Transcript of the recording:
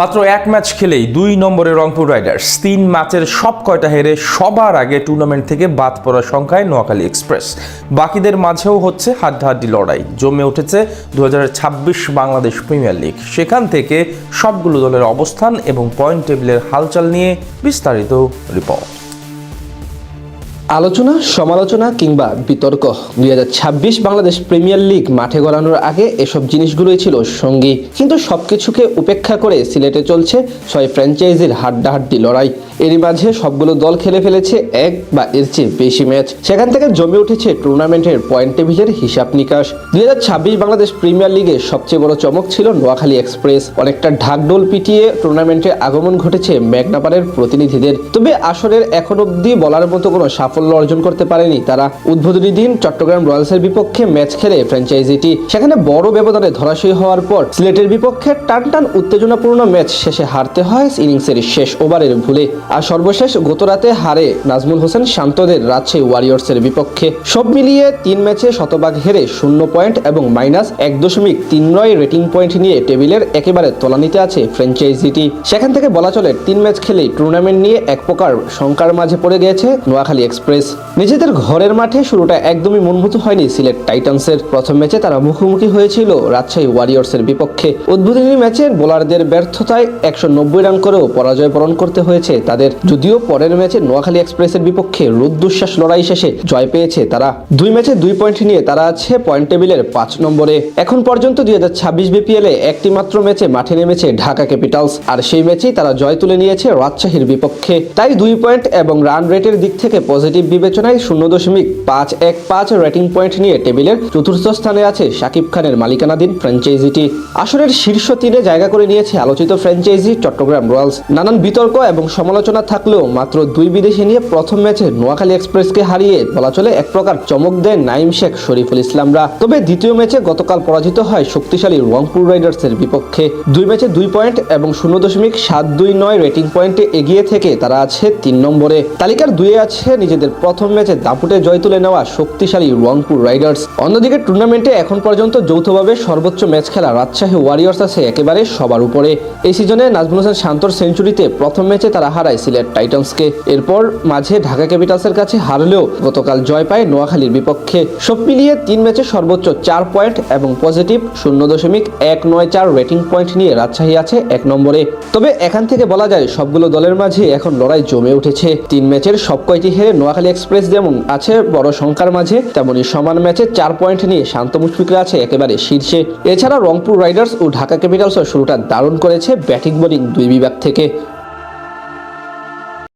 মাত্র এক ম্যাচ খেলেই দুই নম্বরে রংপুর রাইডার্স। তিন ম্যাচের সব কয়টা হেরে সবার আগে টুর্নামেন্ট থেকে বাদ পড়ার সংখ্যায় নোয়াখালী এক্সপ্রেস। বাকিদের মাঝেও হচ্ছে হাড্ডাহাড্ডি লড়াই। জমে উঠেছে দু হাজার ছাব্বিশ বাংলাদেশ প্রিমিয়ার লিগ। সেখান থেকে সবগুলো দলের অবস্থান এবং পয়েন্ট টেবিলের হালচাল নিয়ে বিস্তারিত রিপোর্ট আলোচনা, সমালোচনা কিংবা বিতর্ক। দুই হাজার ছাব্বিশ বাংলাদেশ প্রিমিয়ার লিগ মাঠে গড়ানোর আগে এসব জিনিসগুলোই ছিল সঙ্গী। কিন্তু সবকিছুকে উপেক্ষা করে সিলেটে চলছে ছয় ফ্র্যাঞ্চাইজির হাড্ডাহাড্ডি লড়াই। এরই মাঝে সবগুলো দল খেলে ফেলেছে এক বা এর চেয়ে বেশি ম্যাচ। সেখান থেকে জমে উঠেছে টুর্নামেন্টের পয়েন্ট টেবিলের হিসাব নিকাশ। দুই হাজার ছাব্বিশ বাংলাদেশ প্রিমিয়ার লিগে সবচেয়ে বড় চমক ছিল নোয়াখালী এক্সপ্রেস। অনেকটা ঢাকডোল পিটিয়ে টুর্নামেন্টে আগমন ঘটেছে মেঘনাপাড়ের প্রতিনিধিদের। তবে আসরের এখন অবধি বলার মতো কোনো সাফল্য অর্জন করতে পারেনি তারা। উদ্বোধনী দিন চট্টগ্রাম রয়্যালসের বিপক্ষে ম্যাচ খেলে ফ্র্যাঞ্চাইজিটি। সেখানে বড় ব্যবধানে ধরাশয়ী হওয়ার পর সিলেটের বিপক্ষে টান টান উত্তেজনাপূর্ণ ম্যাচ শেষে হারতে হয় ইনিংসের শেষ ওভারের ভুলে। আর সর্বশেষ গতরাতে হারে নাজমুল হোসেন শান্তদের রাজশাহী ওয়ারিয়র্সের বিপক্ষে সব মিলিয়ে তিন ম্যাচে শতভাগ হেরে শূন্য পয়েন্ট এবং মাইনাস এক দশমিক তিন নয় রেটিং পয়েন্ট নিয়ে টেবিলের একেবারে তলানিতে আছে ফ্র্যাঞ্চাইজিটি। সেখান থেকে বলা চলে, তিন ম্যাচ খেলেই টুর্নামেন্ট নিয়ে এক প্রকার শঙ্কার মাঝে পড়ে গিয়েছে নোয়াখালী এক্সপ্রেস। নিজেদের ঘরের মাঠে শুরুটা একদমই মনভূত হয়নি সিলেট টাইটান্সের। প্রথম ম্যাচে তারা মুখোমুখি হয়েছিল রাজশাহী ওয়ারিয়র্সের বিপক্ষে। উদ্বোধনী ম্যাচে বোলারদের ব্যর্থতায় একশো নব্বই রান করেও পরাজয় বরণ করতে হয়েছে তাদের যদিও পরের ম্যাচে নোয়াখালী এক্সপ্রেসের বিপক্ষে রুদ্ধশ্বাস লড়াই শেষে জয় পেয়েছে তারা। দুই ম্যাচে দুই পয়েন্ট নিয়ে তারা আছে পয়েন্ট টেবিলের পাঁচ নম্বরে। এখন পর্যন্ত দুই হাজার ছাব্বিশ বিপিএল এ একটি মাত্র ম্যাচে মাঠে নেমেছে ঢাকা ক্যাপিটালস, আর সেই ম্যাচেই তারা জয় তুলে নিয়েছে রাজশাহীর বিপক্ষে। তাই দুই পয়েন্ট এবং রান রেটের দিক থেকে পজিটিভ বিবেচনায় শূন্য দশমিক পাঁচ এক পাঁচ রেটিং পয়েন্ট নিয়ে টেবিলের চতুর্থ স্থানে আছে শাকিব খানের মালিকানাধীন ফ্র্যাঞ্চাইজিটি। আসরের শীর্ষ তিনে জায়গা করে নিয়েছে আলোচিত ফ্র্যাঞ্চাইজি চট্টগ্রাম রয়্যালস। নানান বিতর্ক এবং সমালোচনা থাকলেও মাত্র দুই বিদেশি নিয়ে প্রথম ম্যাচে নোয়াখালী এক্সপ্রেসকে হারিয়ে বলা চলে এক প্রকার চমক দেয় নাইম শেখ শরীফুল ইসলামরা। তবে দ্বিতীয় ম্যাচে গতকাল পরাজিত হয় শক্তিশালী রংপুর রাইডার্সের বিপক্ষে। দুই ম্যাচে দুই পয়েন্ট এবং শূন্য দশমিক সাত দুই নয় রেটিং পয়েন্টে এগিয়ে থেকে তারা আছে তিন নম্বরে। তালিকার দুয়ে আছে নিজেদের প্রথম ম্যাচে দাপুটে জয় তুলে নেওয়া শক্তিশালী রংপুর রাইডার্স। অন্যদিকে টুর্নামেন্টে এখন পর্যন্ত যৌথভাবে সর্বোচ্চ ম্যাচ খেলা রাজশাহী ওয়ারিয়র্স আছে একেবারে সবার উপরে। এই সিজনে নাজমুল হোসেন শান্তর সেঞ্চুরিতে প্রথম ম্যাচে তারা হারায় সিলেট টাইটান্সকে। এরপর মাঝে ঢাকা ক্যাপিটালসের কাছে হারলেও গতকাল জয় পায় নোয়াখালীর বিপক্ষে। সব মিলিয়ে তিন ম্যাচে সর্বোচ্চ চার পয়েন্ট এবং পজিটিভ শূন্য দশমিক এক নয় চার রেটিং পয়েন্ট নিয়ে রাজশাহী আছে এক নম্বরে। তবে এখান থেকে বলা যায়, সবগুলো দলের মাঝে এখন লড়াই জমে উঠেছে। তিন ম্যাচের সব কয়টি হেরে নোয়াখালী এক্সপ্রেস যেমন আছে বড় সংখ্যার মাঝে, তেমনি সমান ম্যাচে চার পয়েন্ট নিয়ে শান্ত মুশফিকরা আছে একেবারে শীর্ষে। এছাড়া রংপুর রাইডার্স ও ঢাকা ক্যাপিটালসও শুরুটা দারুণ করেছে ব্যাটিং বোলিং দুই বিভাগ থেকে।